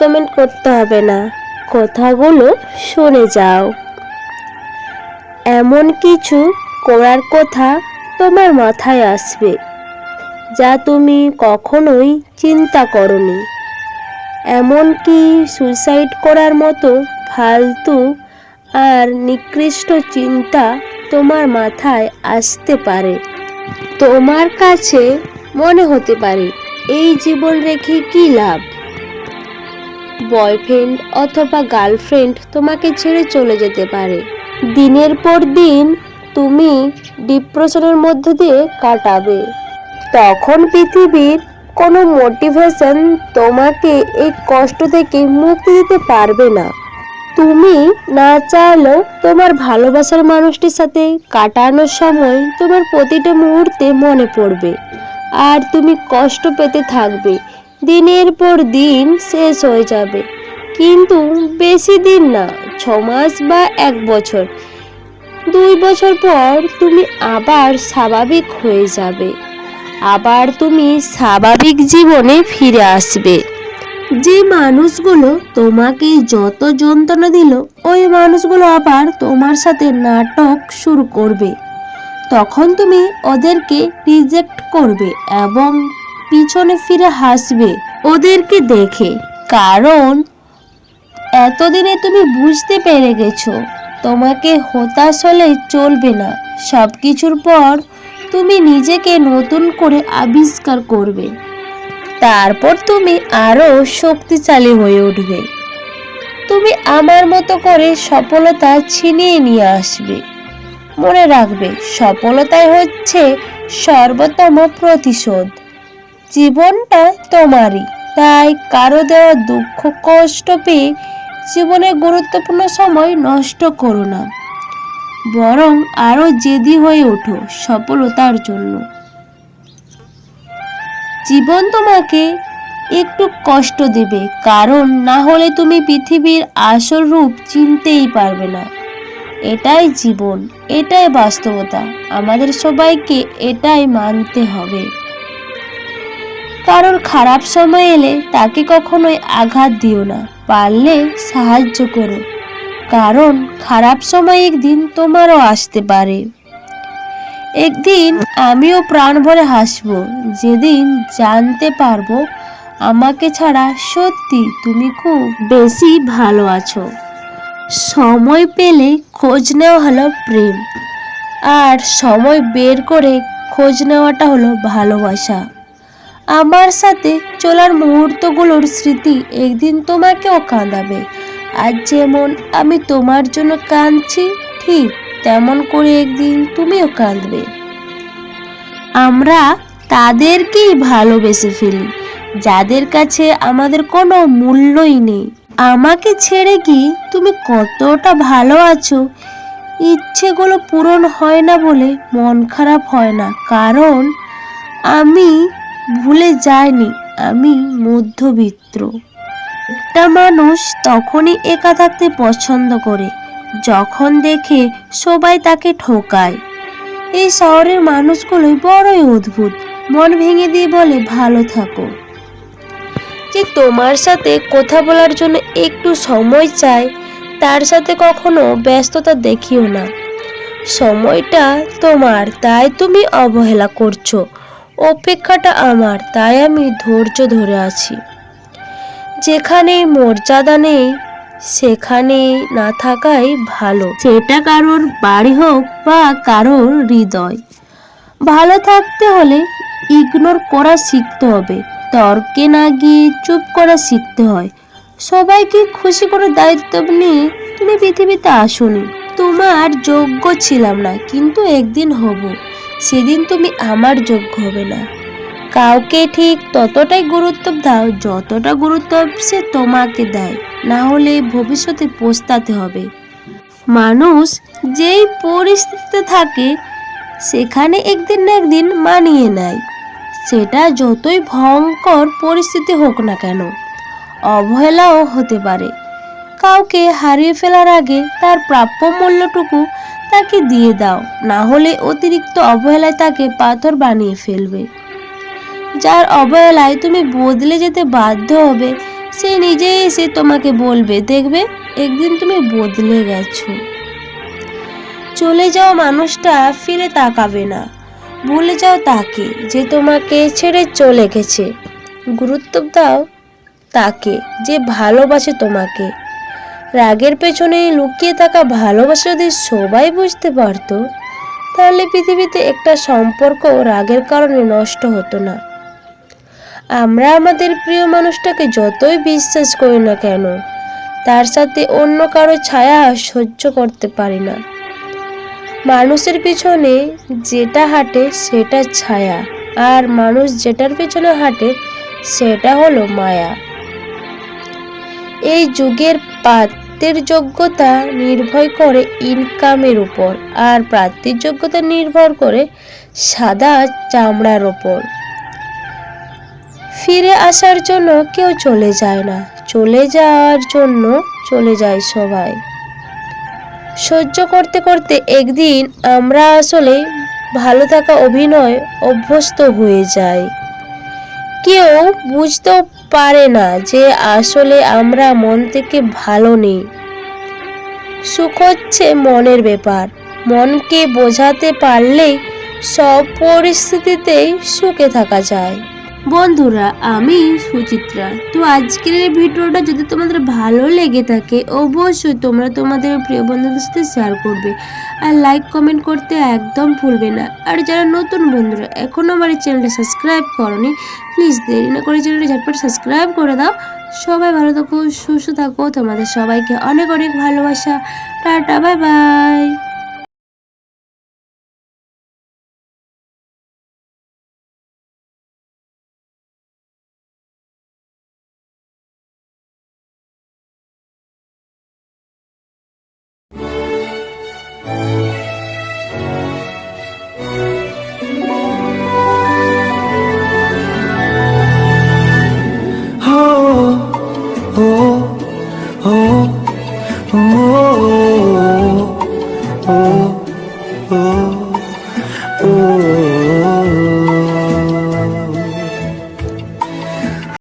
Comment করতে হবে না। কথাগুলো শুনে যাও। এমন কিছু করার কথা তোমার মাথায় আসবে, যা তুমি কখনোই চিন্তা করনি। এমনকি সুইসাইড করার মতো ফালতু আর নিকৃষ্ট চিন্তা তোমার মাথায় আসতে পারে। তোমার কাছে মনে হতে পারে, এই জীবন রেখে কি লাভ? বয়ফ্রেন্ড অথবা গার্লফ্রেন্ড তোমাকে ছেড়ে চলে যেতে পারে। দিনের পর দিন তুমি ডিপ্রেশনের মধ্যে দিয়ে কাটাবে। তখন পৃথিবীর কোনো মোটিভেশন তোমাকে এই কষ্ট থেকে মুক্তি দিতে পারবে না। তুমি না চাইলেও তোমার ভালোবাসার মানুষটির সাথে কাটানোর সময় তোমার প্রতিটা মুহূর্তে মনে পড়বে। আর তুমি কষ্ট পেতে থাকবে দিনের পর দিন শেষ হয়ে যাবে। কিন্তু বেশি দিন না, ছ মাস বা এক বছর। দুই বছর পর তুমি আবার স্বাভাবিক হয়ে যাবে। আবার তুমি স্বাভাবিক জীবনে ফিরে আসবে। যে মানুষগুলো তোমাকে যত যন্ত্রণা দিল, ওই মানুষগুলো আবার তোমার সাথে নাটক শুরু করবে। তখন তুমি ওদেরকে রিজেক্ট করবে এবং পিছনে ফিরে হাসবে, ওদেরকে দেখে। কারণ, এতদিনে তুমি বুঝতে পেরে গেছো, তোমাকে হতাশ হলে চলবে না। সব কিছুর পর তুমি নিজেকে নতুন করে আবিষ্কার করবে। তারপর তুমি আরও শক্তিশালী হয়ে উঠবে। তুমি আমার মতো করে সফলতা ছিনিয়ে নিয়ে আসবে। মনে রাখবে, সফলতাই হচ্ছে সর্বোত্তম প্রতিশোধ। জীবনটা তোমারই। তাই কারও দেওয়া দুঃখ, কষ্ট পেয়ে জীবনের গুরুত্বপূর্ণ সময় নষ্ট করো না। বরং আরও জেদি হয়ে ওঠো সফলতার জন্য। জীবন তোমাকে একটু কষ্ট দেবে, কারণ না হলে তুমি পৃথিবীর আসল রূপ চিনতেই পারবে না। এটাই জীবন, এটাই বাস্তবতা। আমাদের সবাইকে এটাই মানতে হবে। কারোর খারাপ সময় এলে তাকে কখনোই আঘাত দিও না। পারলে সাহায্য করো। কারণ খারাপ সময় একদিন তোমারও আসতে পারে। একদিন আমিও প্রাণ ভরে হাসবো, যেদিন জানতে পারব আমাকে ছাড়া সত্যি তুমি খুব বেশি ভালো আছো। সময় পেলে খোঁজ নেওয়া হলো প্রেম, আর সময় বের করে খোঁজ নেওয়াটা হলো ভালোবাসা। আমার সাথে চলার মুহূর্তগুলোর স্মৃতি একদিন তোমাকেও কাঁদাবে। আর যেমন আমি তোমার জন্য কাঁদছি, ঠিক তেমন করে একদিন তুমিও কাঁদবে। আমরা তাদেরকেই ভালোবেসে ফেলি, যাদের কাছে আমাদের কোনো মূল্যই নেই। আমাকে ছেড়ে কি তুমি কতটা ভালো আছো? ইচ্ছেগুলো পূরণ হয় না বলে মন খারাপ হয় না, কারণ আমি ভুলে যায়নি আমি মধ্যবিত্ত একটা মানুষ তখনই একা থাকতে পছন্দ করে, যখন দেখে সবাই তাকে ঠকায়। এই শহরের মানুষগুলোই বড়ই অদ্ভুত, মন ভেঙে দিয়ে বলে, ভালো থাকো। যে তোমার সাথে কথা বলার জন্য একটু সময় চাই তার সাথে কখনো ব্যস্ততা দেখিও না। সময়টা তোমার, তাই তুমি অবহেলা করছ। অপেক্ষাটা আমার, তাই আমি ধৈর্য ধরে আছি। যেখানে মর্যাদা নেই সেখানে না থাকাই ভালো। সেটা কারোর বাড়ি হোক বা কারোর হৃদয়। ভালো থাকতে হলে ইগনোর করা শিখতে হবে। তর্কে না গিয়ে চুপ করা শিখতে হয়। সবাইকে খুশি করে দায়িত্ব নিয়ে তুমি পৃথিবীতে আসোনি। তোমার যোগ্য ছিলাম না, কিন্তু একদিন হব। সেদিন তুমি আমার যোগ্য হবে না। কাউকে ঠিক ততটাই গুরুত্ব দাও যতটা গুরুত্ব সে তোমাকে দেয়। না হলে ভবিষ্যতে পস্তাতে হবে। মানুষ যেই পরিস্থিতিতে থাকে, সেখানে একদিন না একদিন মানিয়ে নেয়। সেটা যতই ভয়ঙ্কর পরিস্থিতি হোক না কেন, অবহেলাও হতে পারে। কাউকে হারিয়ে ফেলার আগে তার প্রাপ্য মূল্যটুকু তাকে দিয়ে দাও, না হলে অতিরিক্ত অবহেলায় তাকে পাথর বানিয়ে ফেলবে। যার অবহেলায় তুমি বদলে যেতে বাধ্য হবে, সে নিজে এসে তোমাকে বলবে, দেখবে, একদিন তুমি বদলে গেছো। চলে যাওয়া মানুষটা ফিরে তাকাবে না। ভুলে যাও তাকে, যে তোমাকে ছেড়ে চলে গেছে। গুরুত্ব দাও তাকে, যে ভালোবাসে তোমাকে। রাগের পেছনে লুকিয়ে থাকা ভালোবাসা যদি সবাই বুঝতে পারতো, তাহলে পৃথিবীতে একটা সম্পর্ক রাগের কারণে নষ্ট হতো না। আমরা আমাদের প্রিয় মানুষটাকে যতই বিশ্বাস করি না কেন, তার সাথে অন্য কারও ছায়া সহ্য করতে পারি না। মানুষের পিছনে যেটা হাঁটে সেটা ছায়া, আর মানুষ যেটার পিছনে হাঁটে সেটা হলো মায়া। এই যুগের পাত্রের যোগ্যতা নির্ভর করে ইনকামের উপর আর প্রার্থীর যোগ্যতা নির্ভর করে সাদা চামড়ার ওপর ফিরে আসার জন্য কেউ চলে যায় না। চলে যাওয়ার জন্য চলে যায় সবাই। সহ্য করতে করতে একদিন আমরা আসলে ভালো থাকা অভিনয় অভ্যস্ত হয়ে যায় কেউ বুঝতেও পারে না যে আসলে আমরা মন থেকে ভালো নেই। সুখ হচ্ছে মনের ব্যাপার। মনকে বোঝাতে পারলেই সব পরিস্থিতিতেই সুখে থাকা যায়। বন্ধুরা, আমি সুচিত্রা। তো আজকের এই ভিডিওটা যদি তোমাদের ভালো লেগে থাকে, অবশ্যই তোমরা তোমাদের প্রিয় বন্ধুদের সাথে শেয়ার করবে। আর লাইক কমেন্ট করতে একদম ভুলবে না। আর যারা নতুন বন্ধুরা এখনও আমার এই চ্যানেলটা সাবস্ক্রাইব করনি প্লিজ দেরি না করে চ্যানেলটা ঝটপট সাবস্ক্রাইব করে দাও। সবাই ভালো থাকো, সুস্থ থাকো। তোমাদের সবাইকে অনেক অনেক ভালোবাসা। Tata bye bye Oh.